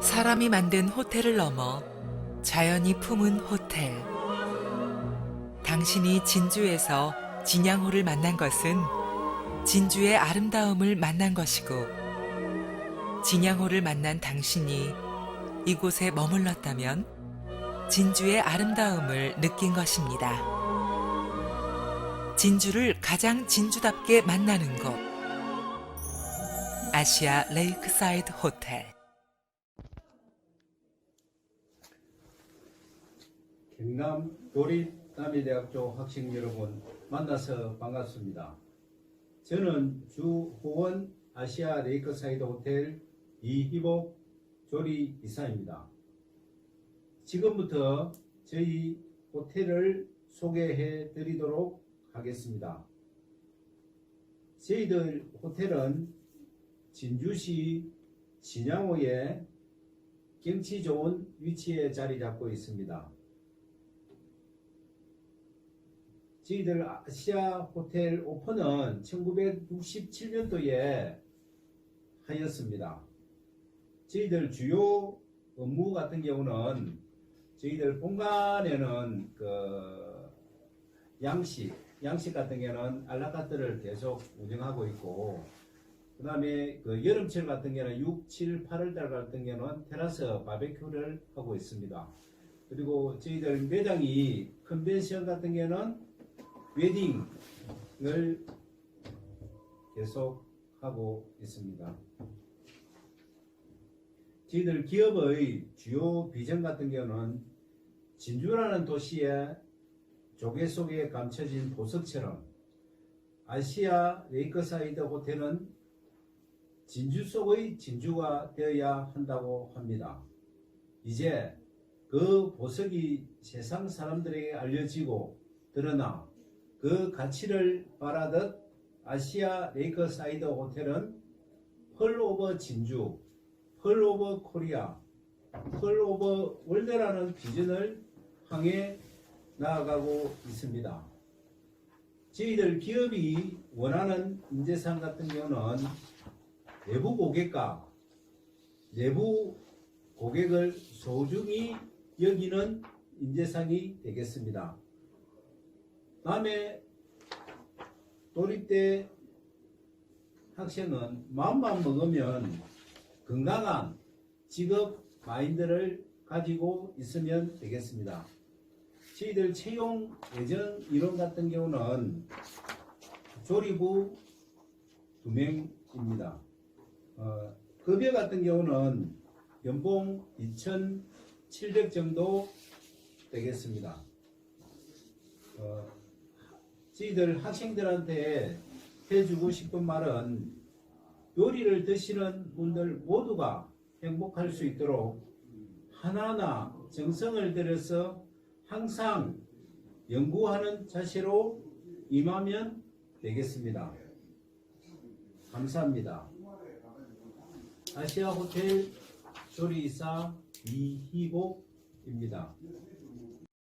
사람이 만든 호텔을 넘어 자연이 품은 호텔. 당신이 진주에서 진양호를 만난 것은 진주의 아름다움을 만난 것이고 진양호를 만난 당신이 이곳에 머물렀다면 진주의 아름다움을 느낀 것입니다. 진주를 가장 진주답게 만나는 곳. 아시아 레이크사이드 호텔. 경남 도립남이대학교 학생 여러분 만나서 반갑습니다. 저는 주호원 아시아 레이크사이드 호텔 이희복 조리 이사입니다. 지금부터 저희 호텔을 소개해 드리도록 하겠습니다. 저희들 호텔은 진주시 진양호에 경치 좋은 위치에 자리 잡고 있습니다. 저희들 아시아 호텔 오픈은 1967년도에 하였습니다. 저희들 주요 업무 같은 경우는 저희들 본관에는 그 양식, 양식 같은 경우는 알라카트를 계속 운영하고 있고 그 다음에 그 여름철 같은 경우는 6, 7, 8월 달 같은 경우는 테라스 바베큐를 하고 있습니다. 그리고 저희들 매장이 컨벤션 같은 경우는 웨딩을 계속 하고 있습니다. 저희들 기업의 주요 비전 같은 경우는 진주라는 도시의 조개 속에 감춰진 보석처럼 아시아 레이크사이드 호텔은 진주 속의 진주가 되어야 한다고 합니다. 이제 그 보석이 세상 사람들에게 알려지고 드러나 그 가치를 바라듯 아시아 레이크사이드 호텔은 펄 오버 진주, 펄 오버 코리아, 펄 오버 월드라는 비전을 향해 나아가고 있습니다. 저희들 기업이 원하는 인재상 같은 경우는 내부 고객과 내부 고객을 소중히 여기는 인재상이 되겠습니다. 다음에 도립대 학생은 마음만 먹으면 건강한 직업 마인드를 가지고 있으면 되겠습니다. 저희들 채용 예정 이론 같은 경우는 조리부 두 명입니다. 어, 급여 같은 경우는 연봉 2,700 정도 되겠습니다. 어, 저희들 학생들한테 해주고 싶은 말은 요리를 드시는 분들 모두가 행복할 수 있도록 하나하나 정성을 들여서 항상 연구하는 자세로 임하면 되겠습니다. 감사합니다. 아시아 호텔 조리이사 이희복입니다.